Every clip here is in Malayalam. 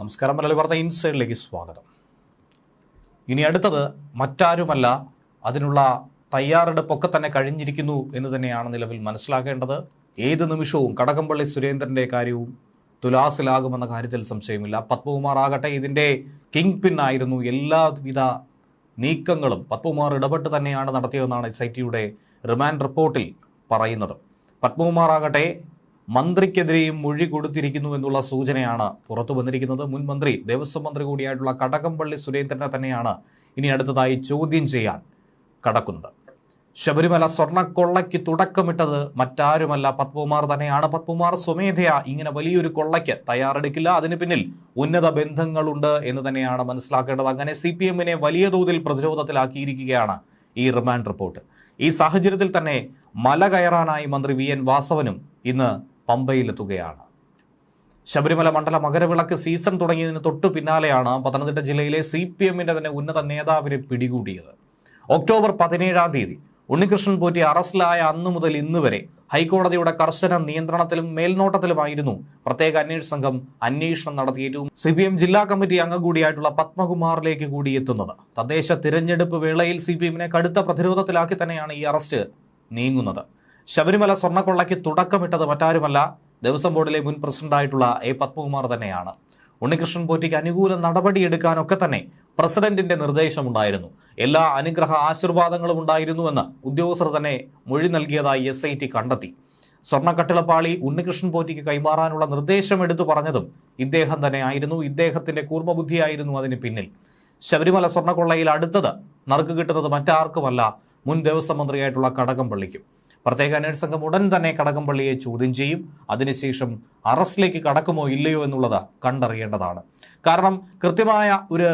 നമസ്കാരം മലയാളി വാർത്ത ഇൻസൈഡിലേക്ക് സ്വാഗതം. ഇനി അടുത്തത് മറ്റാരുമല്ല അതിനുള്ള തയ്യാറെടുപ്പൊക്കെ തന്നെ കഴിഞ്ഞിരിക്കുന്നു എന്ന് തന്നെയാണ് നിലവിൽ മനസ്സിലാക്കേണ്ടത്. ഏത് നിമിഷവും കടകംപള്ളി സുരേന്ദ്രന്റെ കാര്യവും തുലാസിലാകുമെന്ന കാര്യത്തിൽ സംശയമില്ല. പത്മകുമാർ ആകട്ടെ ഇതിന്റെ കിങ് പിൻ ആയിരുന്നു. എല്ലാവിധ നീക്കങ്ങളും പത്മകുമാർ ഇടപെട്ട് തന്നെയാണ് നടത്തിയതെന്നാണ് എസ് ഐ ടിയുടെ റിമാൻഡ് റിപ്പോർട്ടിൽ പറയുന്നത്. പത്മകുമാർ ആകട്ടെ മന്ത്രിക്കെതിരെയും മൊഴി കൊടുത്തിരിക്കുന്നു എന്നുള്ള സൂചനയാണ് പുറത്തു വന്നിരിക്കുന്നത്. മുൻ മന്ത്രി ദേവസ്വം മന്ത്രി കൂടിയായിട്ടുള്ള കടകംപള്ളി സുരേന്ദ്രനെ തന്നെയാണ് ഇനി അടുത്തതായി ചോദ്യം ചെയ്യാൻ കടക്കുന്നത്. ശബരിമല സ്വർണക്കൊള്ളയ്ക്ക് തുടക്കമിട്ടത് മറ്റാരുമല്ല പത്മകുമാർ തന്നെയാണ്. പത്മകുമാർ സ്വമേധയാ ഇങ്ങനെ വലിയൊരു കൊള്ളയ്ക്ക് തയ്യാറെടുക്കില്ല. അതിന് പിന്നിൽ ഉന്നത ബന്ധങ്ങളുണ്ട് എന്ന് തന്നെയാണ് മനസ്സിലാക്കേണ്ടത്. അങ്ങനെ സി പി എമ്മിനെ വലിയ തോതിൽ പ്രതിരോധത്തിലാക്കിയിരിക്കുകയാണ് ഈ റിമാൻഡ് റിപ്പോർട്ട്. ഈ സാഹചര്യത്തിൽ തന്നെ മല കയറാനായി മന്ത്രി വി എൻ വാസവനും ഇന്ന് പമ്പയിലെത്തുകയാണ് ശബരിമല മണ്ഡല മകരവിളക്ക് സീസൺ തുടങ്ങിയതിന് തൊട്ടു പിന്നാലെയാണ് പത്തനംതിട്ട ജില്ലയിലെ സി പി എമ്മിന്റെ തന്നെ ഉന്നത നേതാവിനെ പിടികൂടിയത്. ഒക്ടോബർ പതിനേഴാം തീയതി ഉണ്ണികൃഷ്ണൻ പോറ്റി അറസ്റ്റിലായ അന്നു മുതൽ ഇന്ന് വരെ ഹൈക്കോടതിയുടെ കർശന നിയന്ത്രണത്തിലും മേൽനോട്ടത്തിലുമായിരുന്നു പ്രത്യേക അന്വേഷണ സംഘം അന്വേഷണം നടത്തിയിട്ടും സി പി എം ജില്ലാ കമ്മിറ്റി അംഗം കൂടിയായിട്ടുള്ള പത്മകുമാറിലേക്ക് കൂടി എത്തുന്നത്. തദ്ദേശ തിരഞ്ഞെടുപ്പ് വേളയിൽ സി പി എമ്മിനെ കടുത്ത പ്രതിരോധത്തിലാക്കി തന്നെയാണ് ഈ അറസ്റ്റ് നീങ്ങുന്നത്. ശബരിമല സ്വർണക്കൊള്ളയ്ക്ക് തുടക്കമിട്ടത് മറ്റാരുമല്ല ദേവസ്വം ബോർഡിലെ മുൻ പ്രസിഡന്റായിട്ടുള്ള എ പത്മകുമാർ തന്നെയാണ്. ഉണ്ണികൃഷ്ണൻ പോറ്റിക്ക് അനുകൂല നടപടിയെടുക്കാനൊക്കെ തന്നെ പ്രസിഡന്റിന്റെ നിർദ്ദേശമുണ്ടായിരുന്നു. എല്ലാ അനുഗ്രഹ ആശീർവാദങ്ങളും ഉണ്ടായിരുന്നുവെന്ന് ഉദ്യോഗസ്ഥർ തന്നെ മൊഴി നൽകിയതായി എസ് ഐ ടി കണ്ടെത്തി. സ്വർണക്കട്ടിളപ്പാളി ഉണ്ണികൃഷ്ണൻ പോറ്റിക്ക് കൈമാറാനുള്ള നിർദ്ദേശം എടുത്തു പറഞ്ഞതും ഇദ്ദേഹം തന്നെ ആയിരുന്നു ഇദ്ദേഹത്തിന്റെ കൂർമ്മബുദ്ധിയായിരുന്നു അതിന് പിന്നിൽ. ശബരിമല സ്വർണക്കൊള്ളയിൽ അടുത്തത് നറുക്ക് കിട്ടുന്നത് മറ്റാർക്കുമല്ല മുൻ ദേവസ്വം മന്ത്രിയായിട്ടുള്ള കടകംപള്ളിക്കും. പ്രത്യേക അന്വേഷണ സംഘം ഉടൻ തന്നെ കടകംപള്ളിയെ ചോദ്യം ചെയ്യും. അതിനുശേഷം അറസ്റ്റിലേക്ക് കടക്കുമോ ഇല്ലയോ എന്നുള്ളത് കണ്ടറിയേണ്ടതാണ്. കാരണം കൃത്യമായ ഒരു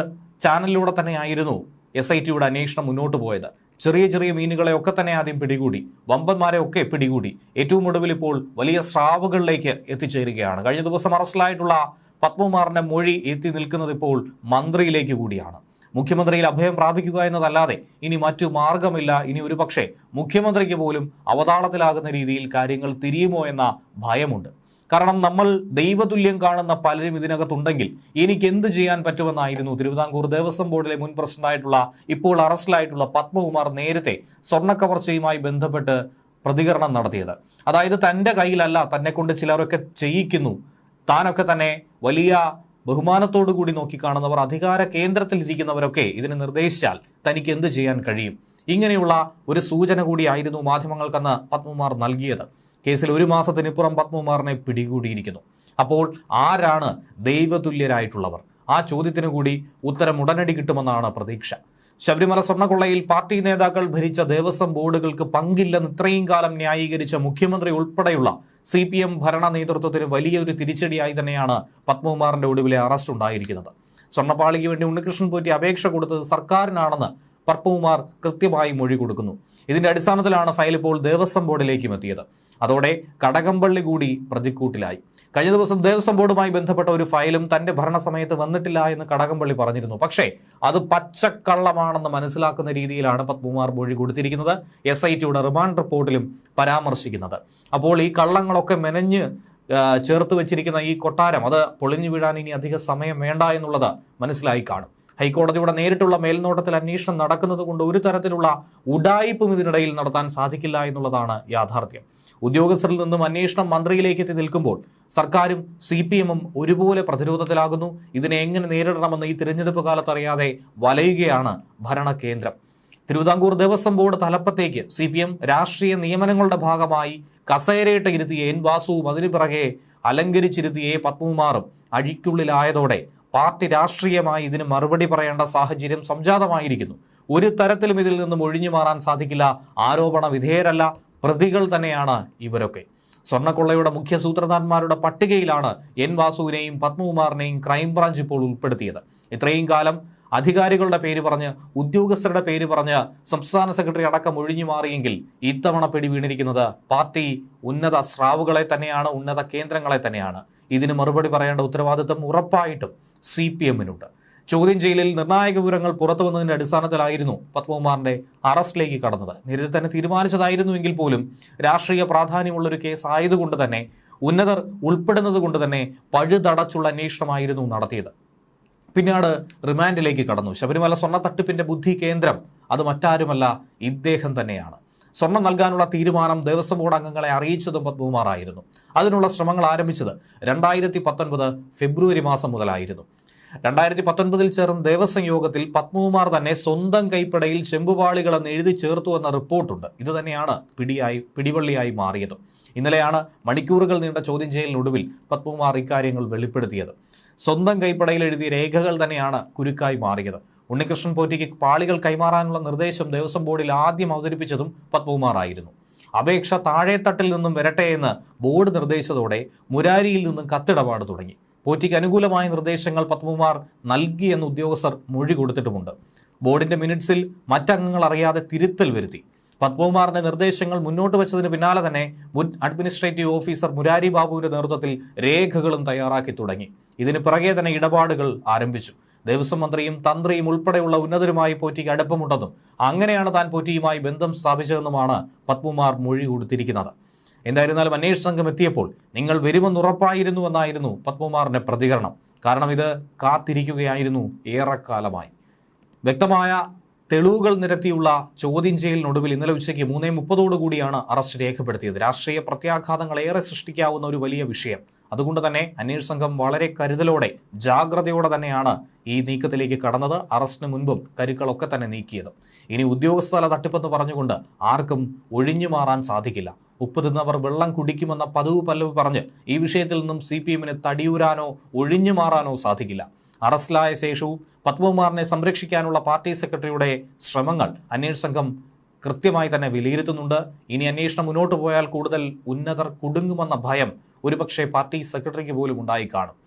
ചാനലിലൂടെ തന്നെയായിരുന്നു എസ് ഐ ടിയുടെ അന്വേഷണം മുന്നോട്ട് പോയത്. ചെറിയ ചെറിയ മീനുകളെ ഒക്കെ തന്നെ ആദ്യം പിടികൂടി. വമ്പന്മാരെ ഒക്കെ പിടികൂടി. ഏറ്റവും ഒടുവിൽ ഇപ്പോൾ വലിയ സ്രാവുകളിലേക്ക് എത്തിച്ചേരുകയാണ്. കഴിഞ്ഞ ദിവസം അറസ്റ്റിലായിട്ടുള്ള പത്മകുമാറിന്റെ മൊഴി എത്തി നിൽക്കുന്നത് ഇപ്പോൾ മന്ത്രിയിലേക്ക് കൂടിയാണ്. മുഖ്യമന്ത്രിയിൽ അഭയം പ്രാപിക്കുക എന്നതല്ലാതെ ഇനി മറ്റു മാർഗമില്ല. ഇനി ഒരു പക്ഷേ മുഖ്യമന്ത്രിക്ക് പോലും അവതാളത്തിലാകുന്ന രീതിയിൽ കാര്യങ്ങൾ തിരിയുമോ എന്ന ഭയമുണ്ട്. കാരണം നമ്മൾ ദൈവതുല്യം കാണുന്ന പലരും ഇതിനകത്തുണ്ടെങ്കിൽ എനിക്ക് എന്ത് ചെയ്യാൻ പറ്റുമെന്നായിരുന്നു തിരുവിതാംകൂർ ദേവസ്വം ബോർഡിലെ മുൻ പ്രസിഡന്റായിട്ടുള്ള ഇപ്പോൾ അറസ്റ്റിലായിട്ടുള്ള പത്മകുമാർ നേരത്തെ സ്വർണക്കവർച്ചയുമായി ബന്ധപ്പെട്ട് പ്രതികരണം നടത്തിയത്. അതായത് തന്റെ കയ്യിലല്ല തന്നെ കൊണ്ട് ചിലരൊക്കെ ചെയ്യിക്കുന്നു. താനൊക്കെ തന്നെ വലിയ ബഹുമാനത്തോടു കൂടി നോക്കിക്കാണുന്നവർ അധികാര കേന്ദ്രത്തിൽ ഇരിക്കുന്നവരൊക്കെ ഇതിന് നിർദ്ദേശിച്ചാൽ തനിക്ക് എന്ത് ചെയ്യാൻ കഴിയും? ഇങ്ങനെയുള്ള ഒരു സൂചന കൂടിയായിരുന്നു മാധ്യമങ്ങൾക്കെന്ന് പത്മകുമാർ നൽകിയത്. കേസിൽ ഒരു മാസത്തിനിപ്പുറം പത്മകുമാറിനെ പിടികൂടിയിരിക്കുന്നു. അപ്പോൾ ആരാണ് ദൈവതുല്യരായിട്ടുള്ളവർ? ആ ചോദ്യത്തിന് കൂടി ഉത്തരം ഉടനടി കിട്ടുമെന്നാണ് പ്രതീക്ഷ. ശബരിമല സ്വർണക്കൊള്ളയിൽ പാർട്ടി നേതാക്കൾ ഭരിച്ച ദേവസ്വം ബോർഡുകൾക്ക് പങ്കില്ലെന്ന് ഇത്രയും കാലം ന്യായീകരിച്ച മുഖ്യമന്ത്രി ഉൾപ്പെടെയുള്ള സി പി എം ഭരണ നേതൃത്വത്തിന് വലിയൊരു തിരിച്ചടിയായി തന്നെയാണ് പത്മകുമാറിന്റെ ഒടുവിലെ അറസ്റ്റ് ഉണ്ടായിരിക്കുന്നത്. സ്വർണപ്പാളിക്ക് വേണ്ടി ഉണ്ണികൃഷ്ണൻ പോറ്റി അപേക്ഷ കൊടുത്തത് സർക്കാരിനാണെന്ന് പത്മകുമാർ കൃത്യമായി മൊഴി കൊടുക്കുന്നു. ഇതിന്റെ അടിസ്ഥാനത്തിലാണ് ഫയൽ ഇപ്പോൾ ദേവസ്വം ബോർഡിലേക്കും എത്തിയത്. അതോടെ കടകംപള്ളി കൂടി പ്രതിക്കൂട്ടിലായി. കഴിഞ്ഞ ദിവസം ദേവസ്വം ബോർഡുമായി ബന്ധപ്പെട്ട ഒരു ഫയലും തന്റെ ഭരണസമയത്ത് വന്നിട്ടില്ല എന്ന് കടകംപള്ളി പറഞ്ഞിരുന്നു. പക്ഷേ അത് പച്ചക്കള്ളമാണെന്ന് മനസ്സിലാക്കുന്ന രീതിയിലാണ് പത്മകുമാർ മൊഴി കൊടുത്തിരിക്കുന്നത്. എസ് ഐ ടിയുടെ റിമാൻഡ് റിപ്പോർട്ടിലും പരാമർശിക്കുന്നത്. അപ്പോൾ ഈ കള്ളങ്ങളൊക്കെ മെനഞ്ഞ് ചേർത്ത് വെച്ചിരിക്കുന്ന ഈ കൊട്ടാരം അത് പൊളിഞ്ഞു വീഴാൻ ഇനി അധിക സമയം വേണ്ട എന്നുള്ളത് മനസ്സിലായി കാണും. ഹൈക്കോടതിയുടെ നേരിട്ടുള്ള മേൽനോട്ടത്തിൽ അന്വേഷണം നടക്കുന്നത് കൊണ്ട് ഒരു തരത്തിലുള്ള ഉഡായിപ്പും ഇതിനിടയിൽ നടത്താൻ സാധിക്കില്ല എന്നുള്ളതാണ് യാഥാർത്ഥ്യം. ഉദ്യോഗസ്ഥരിൽ നിന്നും അന്വേഷണം മന്ത്രിയിലേക്ക് എത്തി നിൽക്കുമ്പോൾ സർക്കാരും സി പി എമ്മും ഒരുപോലെ പ്രതിരോധത്തിലാകുന്നു. ഇതിനെ എങ്ങനെ നേരിടണമെന്ന് ഈ തിരഞ്ഞെടുപ്പ് കാലത്ത് അറിയാതെ വലയുകയാണ് ഭരണകേന്ദ്രം. തിരുവിതാംകൂർ ദേവസ്വം ബോർഡ് തലപ്പത്തേക്ക് സി പി എം രാഷ്ട്രീയ നിയമനങ്ങളുടെ ഭാഗമായി കസേരയിട്ട് ഇരുത്തിയ എൻ വാസുവും അതിനു പിറകെ അലങ്കരിച്ചിരുത്തിയ പത്മകുമാറും അഴിക്കുള്ളിലായതോടെ പാർട്ടി രാഷ്ട്രീയമായി ഇതിന് മറുപടി പറയേണ്ട സാഹചര്യം സംജാതമായിരിക്കുന്നു. ഒരു തരത്തിലും ഇതിൽ നിന്നും ഒഴിഞ്ഞു മാറാൻ സാധിക്കില്ല. ആരോപണ വിധേയരല്ല. പ്രതികൾ തന്നെയാണ് ഇവരൊക്കെ. സ്വർണക്കൊള്ളയുടെ മുഖ്യ സൂത്രധാരന്മാരുടെ പട്ടികയിലാണ് എൻ വാസുവിനെയും പത്മകുമാറിനെയും ക്രൈംബ്രാഞ്ച് ഇപ്പോൾ ഉൾപ്പെടുത്തിയത്. ഇത്രയും കാലം അധികാരികളുടെ പേര് പറഞ്ഞ് ഉദ്യോഗസ്ഥരുടെ പേര് പറഞ്ഞ് സംസ്ഥാന സെക്രട്ടറി അടക്കം ഒഴിഞ്ഞു മാറിയെങ്കിൽ ഇത്തവണ പിടി വീണിരിക്കുന്നത് പാർട്ടി ഉന്നത സ്രാവുകളെ തന്നെയാണ് ഉന്നത കേന്ദ്രങ്ങളെ തന്നെയാണ്. ഇതിന് മറുപടി പറയേണ്ട ഉത്തരവാദിത്വം ഉറപ്പായിട്ടും സി പി എമ്മിനുണ്ട് ചോദ്യം ചെയ്യലിൽ നിർണായക വിവരങ്ങൾ പുറത്തു വന്നതിന്റെ അടിസ്ഥാനത്തിലായിരുന്നു പത്മകുമാറിന്റെ അറസ്റ്റിലേക്ക് കടന്നത്. നേരത്തെ തന്നെ തീരുമാനിച്ചതായിരുന്നുവെങ്കിൽ പോലും രാഷ്ട്രീയ പ്രാധാന്യമുള്ള ഒരു കേസ് ആയതുകൊണ്ട് തന്നെ ഉന്നതർ ഉൾപ്പെടുന്നത് കൊണ്ട് തന്നെ പഴുതടച്ചുള്ള അന്വേഷണമായിരുന്നു നടത്തിയത്. പിന്നീട് റിമാൻഡിലേക്ക് കടന്നു. ശബരിമല സ്വർണ തട്ടിപ്പിന്റെ ബുദ്ധി കേന്ദ്രം അത് മറ്റാരുമല്ല ഇദ്ദേഹം തന്നെയാണ്. സ്വർണം നൽകാനുള്ള തീരുമാനം ദേവസ്വം ബോർഡ് അംഗങ്ങളെ അറിയിച്ചതും പത്മകുമാറായിരുന്നു അതിനുള്ള ശ്രമങ്ങൾ ആരംഭിച്ചത് രണ്ടായിരത്തി പത്തൊൻപത് ഫെബ്രുവരി മാസം മുതലായിരുന്നു. രണ്ടായിരത്തി പത്തൊൻപതിൽ ചേർന്ന ദേവസ്വം യോഗത്തിൽ പത്മകുമാർ തന്നെ സ്വന്തം കൈപ്പടയിൽ ചെമ്പുപാളികൾ എന്ന് എഴുതി ചേർത്തു എന്ന റിപ്പോർട്ടുണ്ട്. ഇത് തന്നെയാണ് പിടിയായി പിടിവള്ളിയായി മാറിയത്. ഇന്നലെയാണ് മണിക്കൂറുകൾ നീണ്ട ചോദ്യം ചെയ്യലിനൊടുവിൽ പത്മകുമാർ ഇക്കാര്യങ്ങൾ വെളിപ്പെടുത്തിയത്. സ്വന്തം കൈപ്പടയിൽ എഴുതിയ രേഖകൾ തന്നെയാണ് കുരുക്കായി മാറിയത്. ഉണ്ണികൃഷ്ണൻ പോറ്റിക്ക് പാളികൾ കൈമാറാനുള്ള നിർദ്ദേശം ദേവസ്വം ബോർഡിൽ ആദ്യം അവതരിപ്പിച്ചതും പത്മകുമാറായിരുന്നു. അപേക്ഷ താഴെത്തട്ടിൽ നിന്നും വരട്ടെ എന്ന് ബോർഡ് നിർദ്ദേശത്തോടെ മുരാരിയിൽ നിന്നും കത്തിടപാട് തുടങ്ങി. പോറ്റിക്ക് അനുകൂലമായ നിർദ്ദേശങ്ങൾ പത്മകുമാർ നൽകിയെന്ന് ഉദ്യോഗസ്ഥർ മൊഴി കൊടുത്തിട്ടുമുണ്ട്. ബോർഡിന്റെ മിനിറ്റ്സിൽ മറ്റംഗങ്ങൾ അറിയാതെ തിരുത്തൽ വരുത്തി. പത്മകുമാറിന്റെ നിർദ്ദേശങ്ങൾ മുന്നോട്ട് വെച്ചതിന് പിന്നാലെ തന്നെ മുൻ അഡ്മിനിസ്ട്രേറ്റീവ് ഓഫീസർ മുരാരി ബാബുവിന്റെ നേതൃത്വത്തിൽ രേഖകളും തയ്യാറാക്കി തുടങ്ങി. ഇതിന് പിറകെ തന്നെ ഇടപാടുകൾ ആരംഭിച്ചു. ദേവസ്വം മന്ത്രിയും തന്ത്രിയും ഉൾപ്പെടെയുള്ള ഉന്നതരുമായി പോറ്റിക്ക് അടുപ്പമുണ്ടെന്നും അങ്ങനെയാണ് താൻ പോറ്റിയുമായി ബന്ധം സ്ഥാപിച്ചതെന്നുമാണ് പത്മകുമാർ മൊഴി കൊടുത്തിരിക്കുന്നത്. എന്തായിരുന്നാലും അന്വേഷണ സംഘം എത്തിയപ്പോൾ നിങ്ങൾ വരുമെന്നുറപ്പായിരുന്നു എന്നായിരുന്നു പത്മകുമാറിന്റെ പ്രതികരണം. കാരണം ഇത് കാത്തിരിക്കുകയായിരുന്നു ഏറെക്കാലമായി. വ്യക്തമായ തെളിവുകൾ നിരത്തിയുള്ള ചോദ്യം ചെയ്യലിനൊടുവിൽ ഇന്നലെ ഉച്ചയ്ക്ക് മൂന്നേ മുപ്പതോടുകൂടിയാണ് അറസ്റ്റ് രേഖപ്പെടുത്തിയത്. രാഷ്ട്രീയ പ്രത്യാഘാതങ്ങൾ ഏറെ സൃഷ്ടിക്കാവുന്ന ഒരു വലിയ വിഷയം. അതുകൊണ്ട് തന്നെ അന്വേഷണ സംഘം വളരെ കരുതലോടെ ജാഗ്രതയോടെ തന്നെയാണ് ഈ നീക്കത്തിലേക്ക് കടന്നത്. അറസ്റ്റിന് മുൻപും കരുക്കളൊക്കെ തന്നെ നീക്കിയത്. ഇനി ഉദ്യോഗസ്ഥല തട്ടിപ്പെന്ന് പറഞ്ഞുകൊണ്ട് ആർക്കും ഒഴിഞ്ഞു മാറാൻ സാധിക്കില്ല. ഉപ്പ് തിന്നവർ വെള്ളം കുടിക്കുമെന്ന പതിവ് പല്ലവ് പറഞ്ഞ് ഈ വിഷയത്തിൽ നിന്നും സി പി എമ്മിന് തടിയൂരാനോ ഒഴിഞ്ഞു മാറാനോ സാധിക്കില്ല. അറസ്റ്റിലായ ശേഷവും പത്മകുമാറിനെ സംരക്ഷിക്കാനുള്ള പാർട്ടി സെക്രട്ടറിയുടെ ശ്രമങ്ങൾ അന്വേഷണ സംഘം കൃത്യമായി തന്നെ വിലയിരുത്തുന്നുണ്ട്. ഇനി അന്വേഷണം മുന്നോട്ട് പോയാൽ കൂടുതൽ ഉന്നതർ കുടുങ്ങുമെന്ന ഭയം ഒരുപക്ഷെ പാർട്ടി സെക്രട്ടറിക്ക് പോലും ഉണ്ടായി കാണും.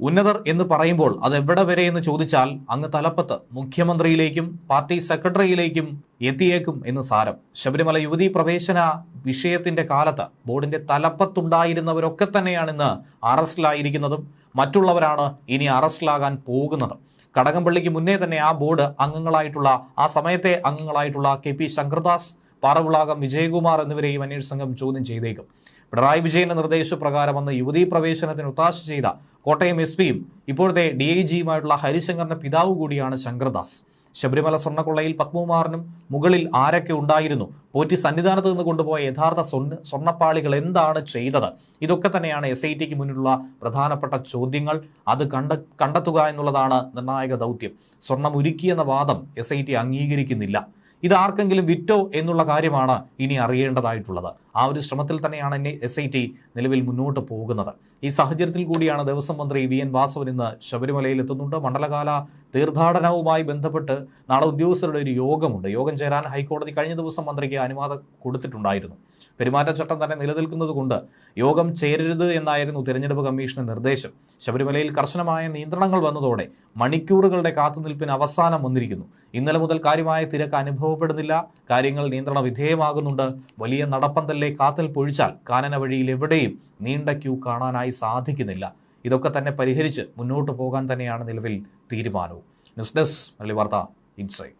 ഉന്നതർ എന്ന് പറയുമ്പോൾ അത് എവിടെ വരെ എന്ന് ചോദിച്ചാൽ അങ്ങ് തലപ്പത്ത് മുഖ്യമന്ത്രിയിലേക്കും പാർട്ടി സെക്രട്ടറിയിലേക്കും എത്തിയേക്കും എന്ന് സാരം. ശബരിമല യുവതീ പ്രവേശന വിഷയത്തിന്റെ കാലത്ത് ബോർഡിന്റെ തലപ്പത്തുണ്ടായിരുന്നവരൊക്കെ തന്നെയാണ് ഇന്ന് അറസ്റ്റിലായിരിക്കുന്നതും മറ്റുള്ളവരാണ് ഇനി അറസ്റ്റിലാകാൻ പോകുന്നതും. കടകംപള്ളിക്ക് മുന്നേ തന്നെ ആ ബോർഡ് അംഗങ്ങളായിട്ടുള്ള ആ സമയത്തെ അംഗങ്ങളായിട്ടുള്ള കെ പി ശങ്കർദാസ് പാറവിളാകം വിജയകുമാർ എന്നിവരെയും അന്വേഷണ സംഘം ചോദ്യം ചെയ്തേക്കും. പിണറായി വിജയന്റെ നിർദ്ദേശപ്രകാരം അന്ന് യുവതീ പ്രവേശനത്തിന് ഒത്താശ ചെയ്ത കോട്ടയം എസ് പിയും ഇപ്പോഴത്തെ ഡി ഐ ജിയുമായിട്ടുള്ള ഹരിശങ്കറിന്റെ പിതാവ് കൂടിയാണ് ശങ്കർദാസ് ശബരിമല സ്വർണക്കൊള്ളയിൽ പത്മകുമാറിനും മുകളിൽ ആരൊക്കെ ഉണ്ടായിരുന്നു? പോറ്റി സന്നിധാനത്ത് നിന്ന് കൊണ്ടുപോയ യഥാർത്ഥ സ്വർണ സ്വർണപ്പാളികൾ എന്താണ് ചെയ്തത്? ഇതൊക്കെ തന്നെയാണ് എസ് ഐ ടിക്ക് മുന്നിലുള്ള പ്രധാനപ്പെട്ട ചോദ്യങ്ങൾ. അത് കണ്ട കണ്ടെത്തുക എന്നുള്ളതാണ് നിർണായക ദൗത്യം. സ്വർണം ഉരുക്കിയെന്ന വാദം എസ് ഐ ടി അംഗീകരിക്കുന്നില്ല. ഇത് ആർക്കെങ്കിലും വിറ്റോ എന്നുള്ള കാര്യമാണ് ഇനി അറിയേണ്ടതായിട്ടുള്ളത്. ആ ഒരു ശ്രമത്തിൽ തന്നെയാണ് എന്നെ എസ് നിലവിൽ മുന്നോട്ട് പോകുന്നത്. ഈ സാഹചര്യത്തിൽ കൂടിയാണ് ദേവസ്വം മന്ത്രി വി എൻ വാസവൻ ഇന്ന് ശബരിമലയിൽ എത്തുന്നുണ്ട്. മണ്ഡലകാല തീർത്ഥാടനവുമായി ബന്ധപ്പെട്ട് നാളെ ഉദ്യോഗസ്ഥരുടെ ഒരു യോഗമുണ്ട്. യോഗം ചേരാൻ ഹൈക്കോടതി കഴിഞ്ഞ ദിവസം മന്ത്രിക്ക് അനുവാദം കൊടുത്തിട്ടുണ്ടായിരുന്നു. പെരുമാറ്റച്ചട്ടം തന്നെ നിലനിൽക്കുന്നത് കൊണ്ട് യോഗം ചേരരുത് എന്നായിരുന്നു തിരഞ്ഞെടുപ്പ് കമ്മീഷന്റെ നിർദ്ദേശം. ശബരിമലയിൽ കർശനമായ നിയന്ത്രണങ്ങൾ വന്നതോടെ മണിക്കൂറുകളുടെ കാത്തുനിൽപ്പിന് അവസാനം വന്നിരിക്കുന്നു. ഇന്നലെ മുതൽ കാര്യമായ തിരക്ക് അനുഭവപ്പെടുന്നില്ല. കാര്യങ്ങൾ നിയന്ത്രണ വിധേയമാകുന്നുണ്ട്. വലിയ നടപ്പന്തല്ലേ കാത്തൽ പൊഴിച്ചാൽ കാനന വഴിയിൽ എവിടെയും നീണ്ട ക്യൂ കാണാനായി സാധിക്കുന്നില്ല. ഇതൊക്കെ തന്നെ പരിഹരിച്ച് മുന്നോട്ട് പോകാൻ തന്നെയാണ് നിലവിൽ തീരുമാനവും. ന്യൂസ് ഡെസ്ക് വാർത്ത ഇൻസൈറ്റ്